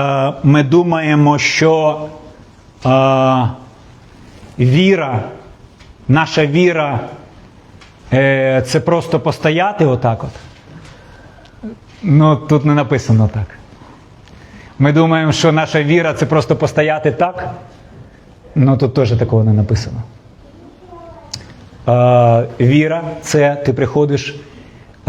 Е, Ми думаємо, що е, віра, наша віра е, це просто постояти отак от. Ну, тут не написано так. Ми думаємо, що наша віра це просто постояти так. Ну тут теж такого не написано. Е, віра це ти приходиш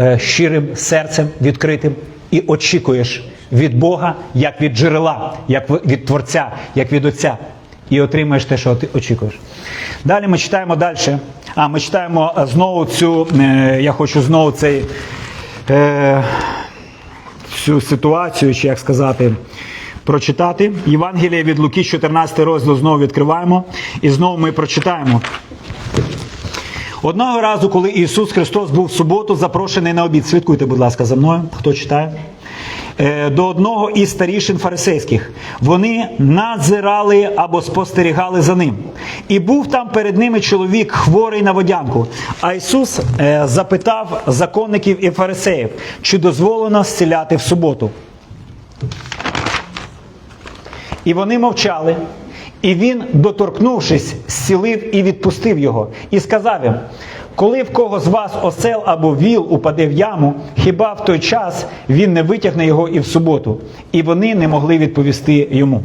е, щирим серцем відкритим і очікуєш від Бога, як від джерела, як від Творця, як від Отця. І отримаєш те, що ти очікуєш. Далі ми читаємо далі. А ми читаємо е, знову цю. е, я хочу знову цей. Е, цю ситуацію, чи як сказати, прочитати. Євангеліє від Луки, 14 розділ знову відкриваємо. І знову ми прочитаємо. Одного разу, коли Ісус Христос був в суботу, запрошений на обід. Слідкуйте, будь ласка, за мною, хто читає. Е, До одного із старішин фарисейських. Вони надзирали або спостерігали за ним. І був там перед ними чоловік, хворий на водянку. А Ісус е, запитав законників і фарисеїв, чи дозволено зціляти в суботу. І вони мовчали. І він, доторкнувшись, зцілив і відпустив його, і сказав їм: коли в кого з вас осел або віл упаде в яму, хіба в той час він не витягне його і в суботу? І вони не могли відповісти йому.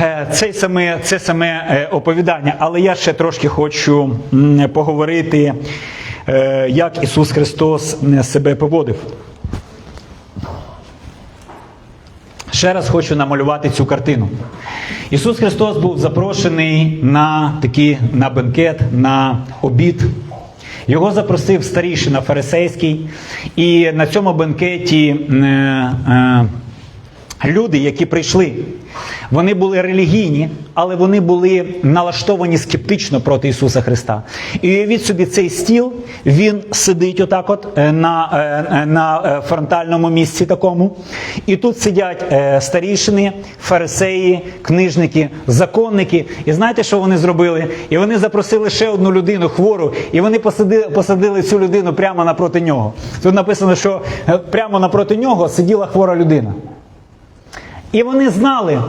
Е, Це саме, це саме е, оповідання, але я ще трошки хочу поговорити, е, як Ісус Христос себе поводив. Ще раз хочу намалювати цю картину. Ісус Христос був запрошений на такий на бенкет, на обід. Його запросив старішина фарисейський, і на цьому бенкеті е, е, люди, які прийшли, вони були релігійні, але вони були налаштовані скептично проти Ісуса Христа. І уявіть собі, цей стіл, він сидить отак от е, на, е, е, на фронтальному місці такому. І тут сидять старішини, фарисеї, книжники, законники. І знаєте, що вони зробили? І вони запросили ще одну людину хвору, і вони посадили, посадили цю людину прямо напроти нього. Тут написано, що прямо напроти нього сиділа хвора людина. І вони знали,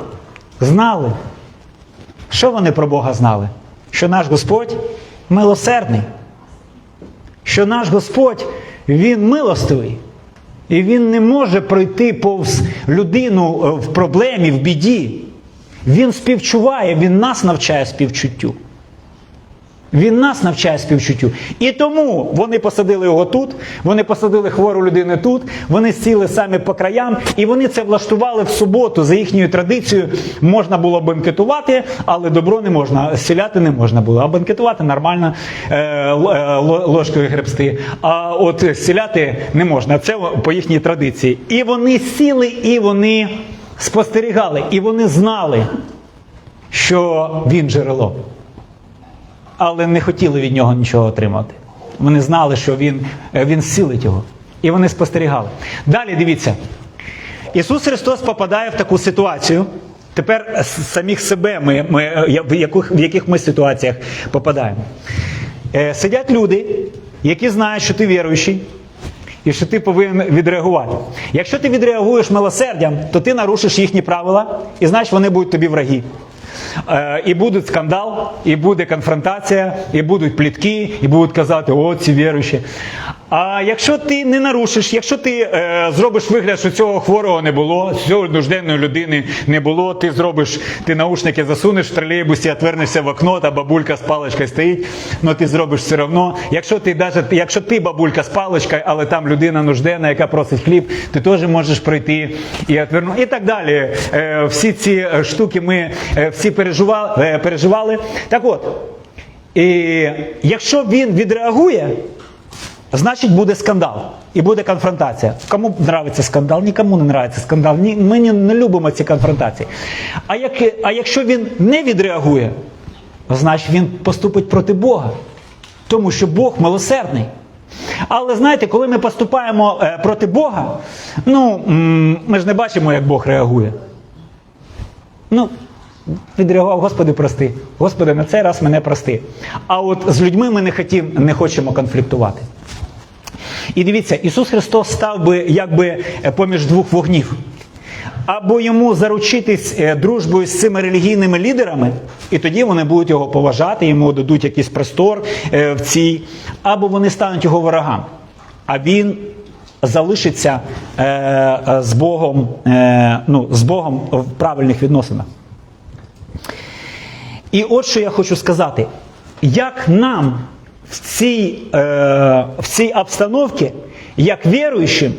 знали. Що вони про Бога знали? Що наш Господь милосердний, що наш Господь Він милостивий. І Він не може пройти повз людину е, в проблемі, в біді. Він співчуває, Він нас навчає співчуттю. Він нас навчає співчуттю. І тому вони посадили його тут, вони посадили хвору людину тут, вони сіли самі по краям, і вони це влаштували в суботу за їхньою традицією. Можна було бенкетувати, але добро не можна, сіляти не можна було. А бенкетувати нормально е, е, ло- ложкою гребсти. А от сіляти не можна. Це по їхній традиції. І вони сіли, і вони спостерігали, і вони знали, що він джерело але не хотіли від нього нічого отримати. Вони знали, що він, е, він зцілить його. І вони спостерігали. Далі дивіться. Ісус Христос попадає в таку ситуацію. Тепер самих себе ми, ми, е, в, яких, в яких ми ситуаціях попадаємо. Е, сидять люди, які знають, що ти віруючий, і що ти повинен відреагувати. Якщо ти відреагуєш милосердям, то ти нарушиш їхні правила, і значить вони будуть тобі враги. Е, і буде скандал, і буде конфронтація, і будуть плітки, і будуть казати, о, ці віруючі. А якщо ти не нарушиш, якщо ти е, зробиш вигляд, що цього хворого не було, цього нужденної людини не було, ти зробиш, ти наушники засунеш в тролейбусі, отвернешся в окно, та бабулька з паличкою стоїть, але ти зробиш все одно. Якщо ти даже, якщо ти бабулька з паличкою, але там людина нужденна, яка просить хліб, ти теж можеш пройти і отверну. І так далі. Е, всі ці е, штуки ми е, всі переживали, е, переживали. Так от, і якщо він відреагує, значить буде скандал і буде конфронтація. Кому нравиться скандал? Нікому не нравиться скандал. Ні, ми не, любимо ці конфронтації. А, як, а якщо він не відреагує, значить він поступить проти Бога. Тому що Бог милосердний. Але знаєте, коли ми поступаємо е, проти Бога, ну ми ж не бачимо, як Бог реагує. Ну, відреагував, Господи, прости. Господи, на цей раз мене прости. А от з людьми ми не, хотім, не хочемо конфліктувати. І дивіться, Ісус Христос став би якби е, поміж двох вогнів. або йому заручитись е, дружбою з цими релігійними лідерами, і тоді вони будуть його поважати, йому дадуть якийсь простор е, в цій, або вони стануть його ворогами. А він залишиться з Богом, ну, з Богом в правильних відносинах. І от що я хочу сказати: як нам в цій, е, в цій обстановці, як віруючим,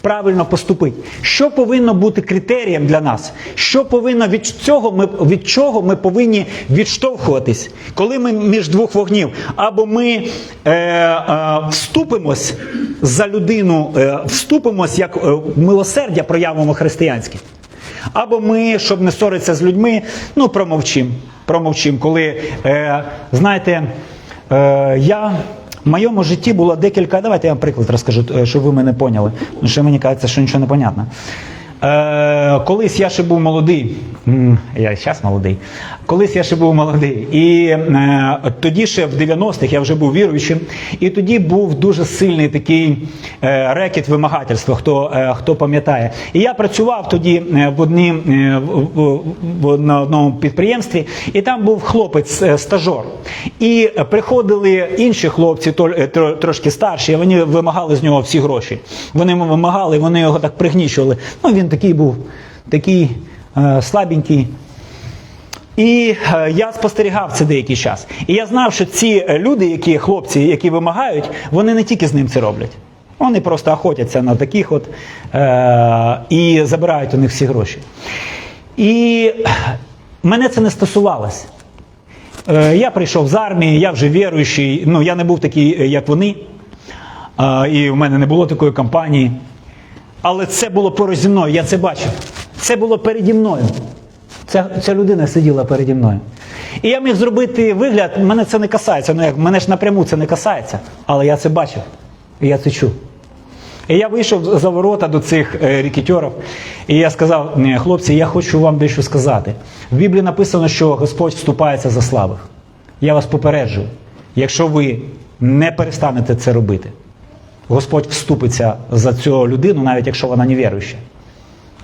правильно поступити? Що повинно бути критерієм для нас? Що повинно від цього ми від чого ми повинні відштовхуватись, коли ми між двох вогнів? Або ми е, е, вступимось за людину, е, вступимось як е, милосердя проявимо християнське. Або ми, щоб не ссоритися з людьми, ну промовчим. Промовчим, коли, е, знаєте, е, я в моєму житті було декілька. Давайте я вам приклад розкажу, е, щоб ви мене поняли. Що мені кажеться, що нічого не понятно. Е, колись я ще був молодий, я зараз молодий. Колись я ще був молодий. І е, тоді ще в 90-х я вже був віруючим, і тоді був дуже сильний такий е, рекет вимагательства, хто, е, хто пам'ятає. І я працював тоді е, в одній, е, в, в, на одному підприємстві, і там був хлопець е, стажор. І приходили інші хлопці, трошки старші, вони вимагали з нього всі гроші. Вони вимагали, вони його так пригнічували. Ну він такий був, такий е, слабенький. І е, я спостерігав це деякий час. І я знав, що ці е, люди, які хлопці, які вимагають, вони не тільки з ним це роблять. Вони просто охотяться на таких от е, і забирають у них всі гроші. І мене це не стосувалося. Е, я прийшов з армії, я вже віруючий, ну я не був такий, е, як вони. Е, і в мене не було такої кампанії. Але це було поруч зі мною, я це бачив. Це було переді мною. Ця, ця людина сиділа переді мною. І я міг зробити вигляд, мене це не касається. Ну як мене ж напряму це не касається, але я це бачив. І я це чув. І я вийшов за ворота до цих е, рекетьорів, і я сказав: хлопці, я хочу вам дещо сказати. В Біблії написано, що Господь вступається за слабих. Я вас попереджую, якщо ви не перестанете це робити, Господь вступиться за цю людину, навіть якщо вона не віруюча.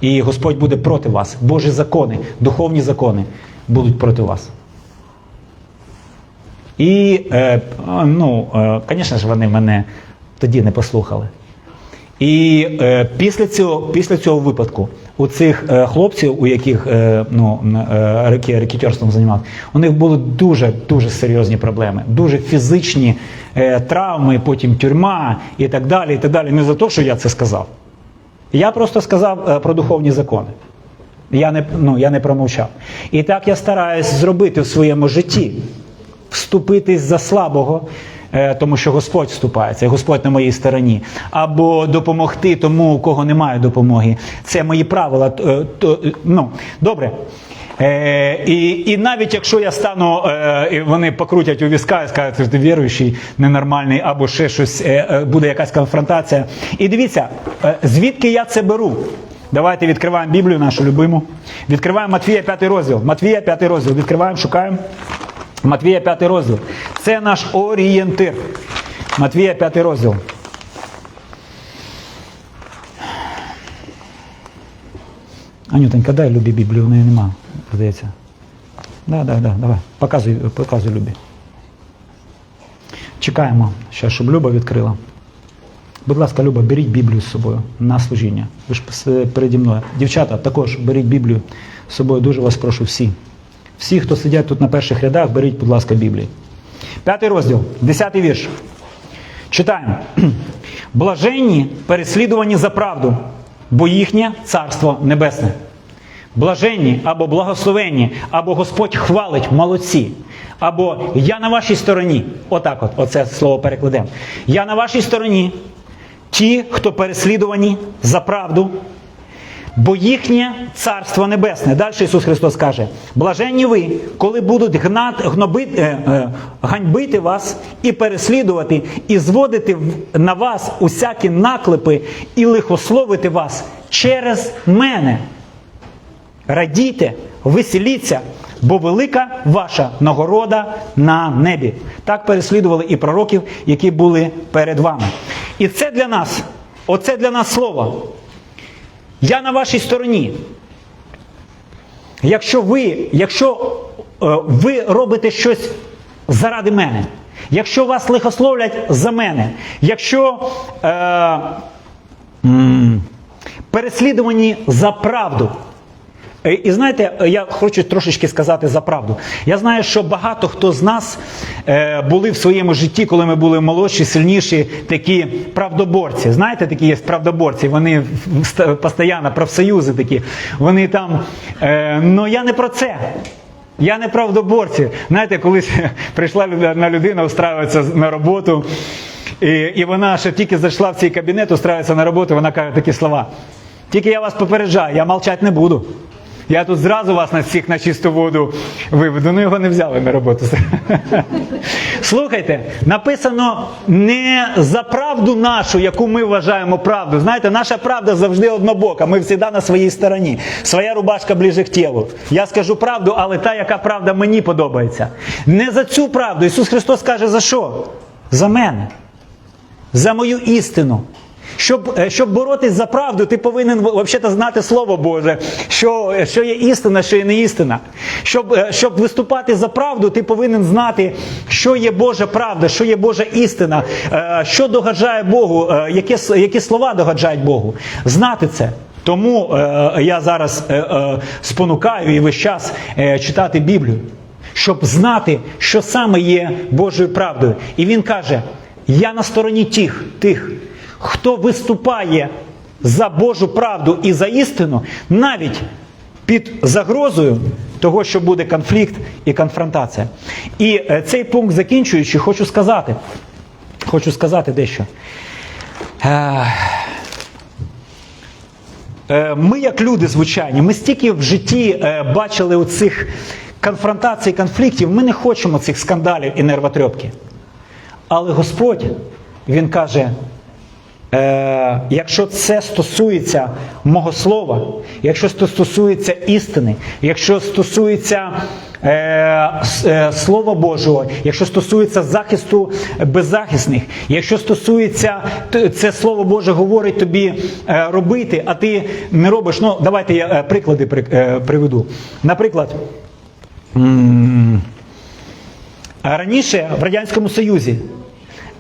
І Господь буде проти вас. Божі закони, духовні закони будуть проти вас. І, е, ну, е, звісно ж, вони мене тоді не послухали. І е, після, цього, після цього випадку у цих е, хлопців, у яких е, ну, е, які рекетьорством у них були дуже дуже серйозні проблеми, дуже фізичні травми, потім тюрма і так далі. і так далі. Не за те, що я це сказав. Я просто сказав про духовні закони. Я не, ну, я не промовчав. І так я стараюсь зробити в своєму житті, вступитись за слабого, тому що Господь вступається, Господь на моїй стороні. Або допомогти тому, у кого немає допомоги. Це мої правила. Е, е, ну, добре. Е, і, і навіть якщо я стану, е, вони покрутять у візка і скажуть, що ти віруючий, ненормальний, або ще щось, е, е, буде якась конфронтація. І дивіться, е, звідки я це беру? Давайте відкриваємо Біблію нашу любиму. Відкриваємо Матвія 5 розділ. Матвія 5 розділ. Відкриваємо, шукаємо. Матвія 5 розділ. Це наш орієнтир. Матвія 5 розділ. Анютонька, дай Любі Біблію, у неї нема, здається. Да, да, да, давай. Показуй, показуй Любі. Чекаємо, ще, щоб Люба відкрила. Будь ласка, Люба, беріть Біблію з собою на служіння. Ви ж переді мною. Дівчата, також беріть Біблію з собою. Дуже вас прошу всі. Всі, хто сидять тут на перших рядах, беріть, будь ласка, Біблію. П'ятий розділ, десятий вірш. Читаємо. Блаженні переслідувані за правду, бо їхнє царство небесне. Блаженні або благословенні, або Господь хвалить молодці, або я на вашій стороні. Отак от, оце слово перекладемо. Я на вашій стороні, ті, хто переслідувані за правду, бо їхнє царство небесне. Далі Ісус Христос каже: блаженні ви, коли будуть гнати, гнобити, е, е, ганьбити вас і переслідувати, і зводити на вас усякі наклепи і лихословити вас через мене. Радійте, веселіться, бо велика ваша нагорода на небі. Так переслідували і пророків, які були перед вами. І це для нас, оце для нас слово. Я на вашій стороні. Якщо ви, якщо е, ви робите щось заради мене, якщо вас лихословлять за мене, якщо е, переслідувані за правду. Е, І знаєте, е, я хочу трошечки сказати за правду. Я знаю, що багато хто з нас е, були в своєму житті, коли ми були молодші, сильніші, такі правдоборці. Знаєте, такі є правдоборці, вони постійно профсоюзи такі. Вони там. Ну я не про це. Я не правдоборці. Знаєте, колись прийшла одна людина, устраюється на роботу. І, і вона ще тільки зайшла в цей кабінет, устраюється на роботу, вона каже такі слова. Тільки я вас попереджаю, я мовчати не буду. Я тут зразу вас на всіх на чисту воду виведу. Ну його не взяли на роботу. Слухайте, написано не за правду нашу, яку ми вважаємо правду. Знаєте, наша правда завжди однобока. Ми завжди на своїй стороні. Своя рубашка ближе к тілу. Я скажу правду, але та, яка правда мені подобається. Не за цю правду. Ісус Христос каже, за що? За мене. За мою істину. Щоб, е, щоб боротись за правду, ти повинен взагалі знати Слово Боже, що, що є істина, що є не істина. Щоб, е, щоб виступати за правду, ти повинен знати, що є Божа правда, що є Божа істина, е, що догоджає Богу, е, які, які слова догоджають Богу. Знати це. Тому е, я зараз е, е, спонукаю і весь час е, читати Біблію, щоб знати, що саме є Божою правдою. І він каже: я на стороні тих, тих, хто виступає за Божу правду і за істину, навіть під загрозою того, що буде конфлікт і конфронтація. І е, цей пункт закінчуючи, хочу сказати, хочу сказати дещо. Е, Е, Ми, як люди звичайні, ми стільки в житті бачили оцих конфронтацій, конфліктів, ми не хочемо цих скандалів і нервотрепки. Але Господь, Він каже, е, якщо це стосується мого слова, якщо це стосується істини, якщо стосується е, е, Слова Божого, якщо стосується захисту беззахисних, якщо стосується це Слово Боже говорить тобі е, робити, а ти не робиш. Ну, давайте я е, приклади при- е, приведу. Наприклад, Раніше в Радянському Союзі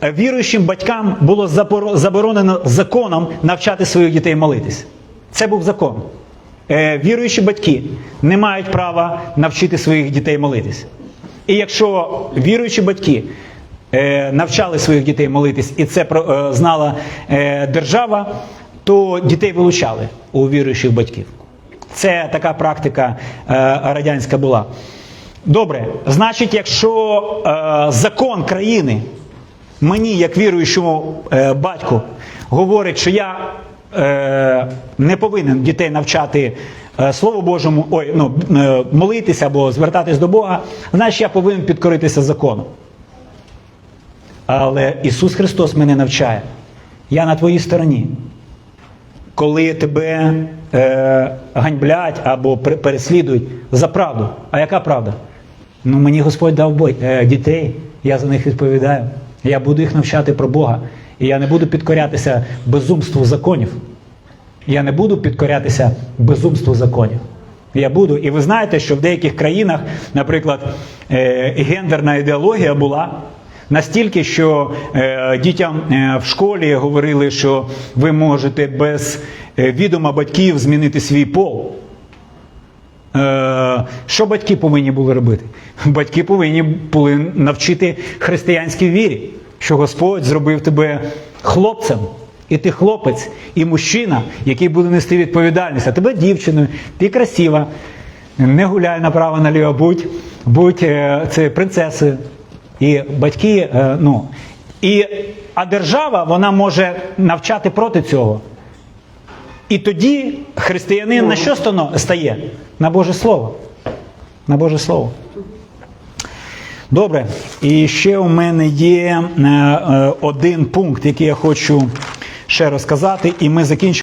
віруючим батькам було заборонено законом навчати своїх дітей молитись. Це був закон. Е, Віруючі батьки не мають права навчити своїх дітей молитись. І якщо віруючі батьки е, навчали своїх дітей молитись, і це е, знала е, держава, то дітей вилучали у віруючих батьків. Це така практика е, радянська була. Добре, значить, якщо е, закон країни мені, як віруючому е, батьку, говорить, що я е, не повинен дітей навчати е, Слову Божому, ой, ну, е, молитися або звертатись до Бога, значить я повинен підкоритися закону. Але Ісус Христос мене навчає. Я на твоїй стороні. Коли тебе е, ганьблять або переслідують за правду. А яка правда? Ну мені Господь дав бой, е, дітей, я за них відповідаю. Я буду їх навчати про Бога. І я не буду підкорятися безумству законів. Я не буду підкорятися безумству законів. Я буду. І ви знаєте, що в деяких країнах, наприклад, е, гендерна ідеологія була настільки, що е, дітям е, в школі говорили, що ви можете без відома батьків змінити свій пол. Що батьки повинні були робити? Батьки повинні були навчити християнській вірі, що Господь зробив тебе хлопцем, і ти хлопець, і мужчина, який буде нести відповідальність, а тебе дівчиною, ти красива, не гуляй направо наліво, будь, будь е, це принцесою. І батьки, е, ну, і, а держава вона може навчати проти цього. І тоді християнин на що стає? На Боже Слово. На Боже Слово. Добре. І ще у мене є е, е, один пункт, який я хочу ще розказати, і ми закінчимо.